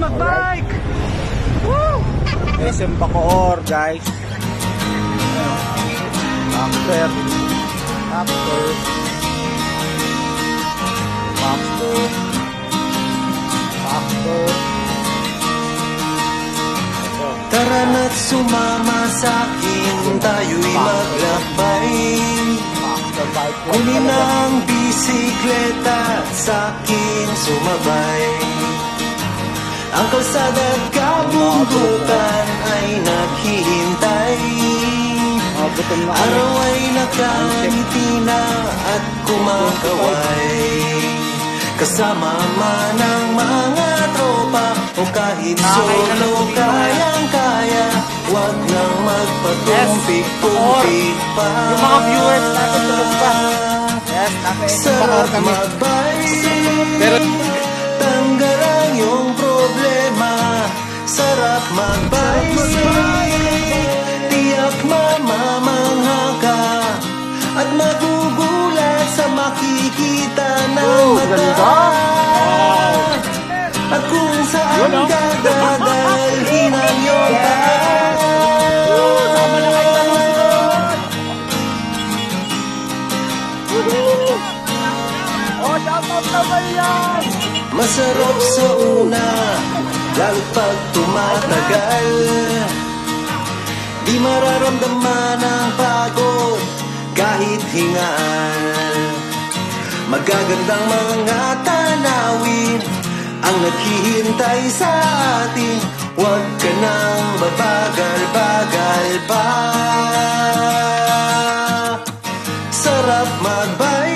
bike! SM Bacoor, guys. After. After. After. After. Tara na't sumama sa akin, tayo'y maglakbay. Kunin ang bisikleta sa akin sumabay. Ang kalsada at kabundukan ay naghihintay. Araw ay nakangiti na at kumakaway. Kasama man ang mga tropa o kahit solo kayang-kaya. Huwag nang magpatumpik-tumpik pa. Yung mga viewers natin tulog pa. Yes, Bacoor Sarap magbay Magbay Tiyak mamamangha ka At magugulat sa makikita ng Oh, mata ganda. At kung saan oh. ka dadalhin ang iyong paa Sama na kayo ng Oh, shout out naman yan! Masarap sa una Lalo pag tumatagal Di mararamdaman ang pagod Kahit hingal Magagandang mga tanawin Ang naghihintay sa atin. Huwag ka nang mabagal-bagal pa. Sarap magbay